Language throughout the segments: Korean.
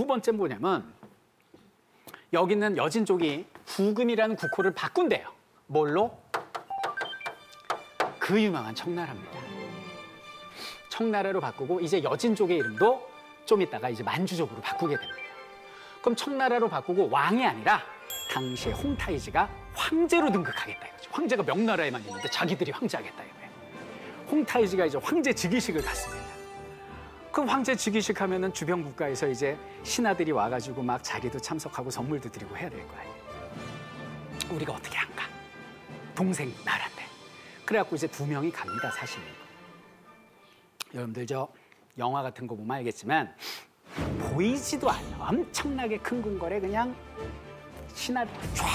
두 번째 뭐냐면 여기는 여진 쪽이 구금이라는 국호를 바꾼대요. 뭘로? 그 유명한 청나라입니다. 청나라로 바꾸고 이제 여진 쪽의 이름도 좀 이따가 이제 만주족으로 바꾸게 됩니다. 그럼 청나라로 바꾸고 왕이 아니라 당시에 홍타이지가 황제로 등극하겠다 이거죠. 황제가 명나라에만 있는데 자기들이 황제하겠다 이거예요. 홍타이지가 이제 황제 즉위식을 갖습니다. 그럼 황제 즉위식 하면은 주변 국가에서 이제 신하들이 와가지고 막 자리도 참석하고 선물도 드리고 해야 될 거 아니에요. 우리가 어떻게 한가? 동생 나라인데. 그래갖고 이제 두 명이 갑니다, 사실. 여러분들 저 영화 같은 거 보면 알겠지만 보이지도 않아. 엄청나게 큰 궁궐에 그냥 신하들 쫙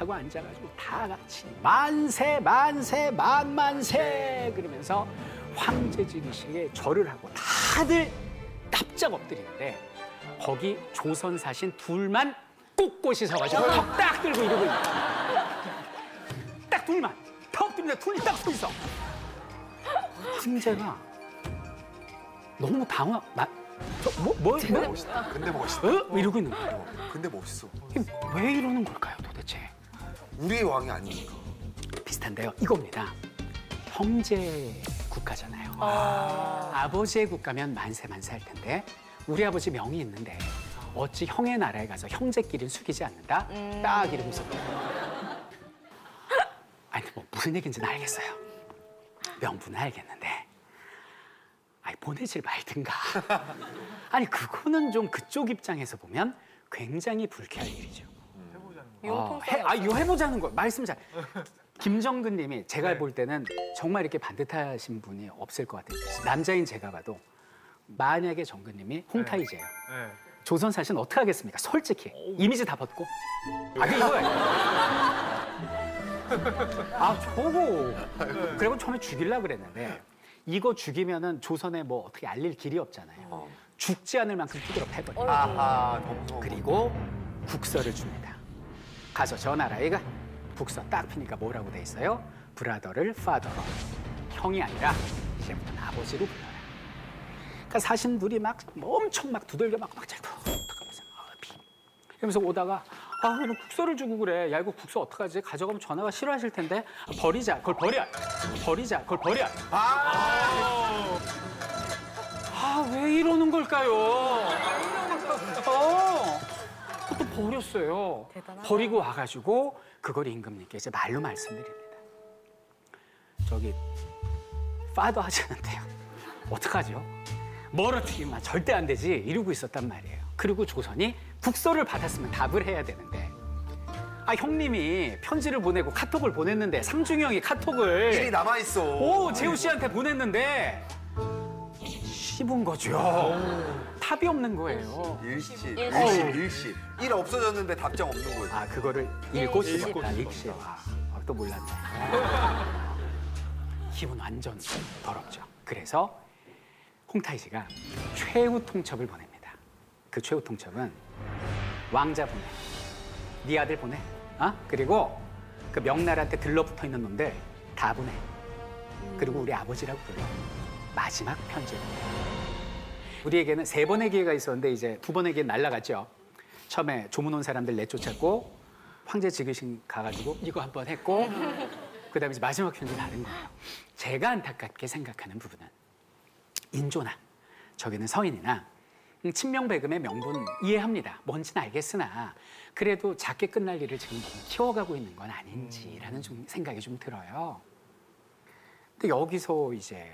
하고 앉아가지고 다 같이 만세 만세 만만세 그러면서 황제직위식에 절을 하고 다 들 납작 엎드리는데 거기 조선 사신 둘만 꼿꼿이 서가지고 턱딱 들고 이러고 있는. 딱 둘만 턱 들는데 둘이 딱 서 있어 황제가 너무 당황 마, 저, 뭐, 뭐, 뭐, 멋있다. 근데 멋있다. 어? 이러고 있는 거예요 근데 멋있어. 왜 이러는 걸까요 도대체 우리의 왕이 아니니까. 비슷한데요. 이겁니다. 형제 국가잖아요. 아... 버지의 국가면 만세 만세 할 텐데 우리 아버지 명이 있는데 어찌 형의 나라에 가서 형제끼리는 숙이지 않는다? 딱 이러고 있었거든요. 아니 뭐 무슨 얘기인지는 알겠어요. 명분은 알겠는데 아니 보내질 말든가. 아니 그거는 좀 그쪽 입장에서 보면 굉장히 불쾌할 일이죠. 아, 해, 아, 이거 해보자는 거 말씀 잘. 김정근 님이 제가 볼 때는 정말 이렇게 반듯하신 분이 없을 것 같아요. 남자인 제가 봐도 만약에 정근 님이 홍타이제예요. 네. 조선 사신 어떻게 하겠습니까? 솔직히 이미지 다 벗고. 아, 그 이거예요. 아, 저거. 그리고 처음에 죽일라 그랬는데 이거 죽이면은 조선에 뭐 어떻게 알릴 길이 없잖아요. 죽지 않을 만큼 두드러 패버려요. 아하, 너무. 그리고 국서를 줍니다. 가서 전하라 이가 국서 딱 피니까 뭐라고 돼 있어요? 브라더를 파더로 형이 아니라 이제부터는 아버지로 불러라. 그러니까 사신들이 막 엄청 막 두들겨 막 막 잘 어떡하면서 피. 이러면서 오다가 아 이런 국서를 주고 그래. 야 이거 국서 어떡하지? 가져가면 전화가 싫어하실 텐데 아, 버리자. 그걸 버려. 버리자. 그걸 버려. 아왜 이러는 걸까요? 어. 버렸어요. 대단하다. 버리고 와가지고 그걸 임금님께 이제 말로 말씀드립니다. 저기 파더 하자는데요. 어떡하죠? 멀어뜨리면 절대 안 되지 이러고 있었단 말이에요. 그리고 조선이 국서를 받았으면 답을 해야 되는데 아 형님이 편지를 보내고 카톡을 보냈는데 상중이 형이 카톡을 일이 남아 있어. 오 재우 씨한테 보냈는데 씹은 거죠. 답이 없는 거예요. 일십, 일십. 일십, 일십. 일 없어졌는데 답장 없는 거지. 아 그거를 읽고 네, 씹었다 읽시. 아, 아, 또 몰랐네. 기분 완전 더럽죠. 그래서 홍타이지가 최후 통첩을 보냅니다. 그 최후 통첩은 왕자 보내, 네 아들 보내, 어? 그리고 그 명나라한테 들러붙어 있는 놈들 다 보내. 그리고 우리 아버지라고 불러. 마지막 편지를. 우리에게는 세 번의 기회가 있었는데 이제 두 번의 기회는 날라갔죠. 처음에 조문 온 사람들 내쫓았고 황제 즉위식 가가지고 이거 한 번 했고 그다음에 이제 마지막 편지 다른 거예요. 제가 안타깝게 생각하는 부분은 인조나 저기는 서인이나 음, 친명배금의 명분 이해합니다. 뭔지는 알겠으나 그래도 작게 끝날 일을 지금 키워가고 있는 건 아닌지라는 좀 생각이 좀 들어요. 근데 여기서 이제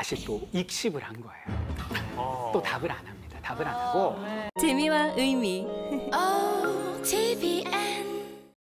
다시 또 익십을 한 거예요. 또 답을 안 합니다. 답을 안 하고 네. 재미와 의미 OTV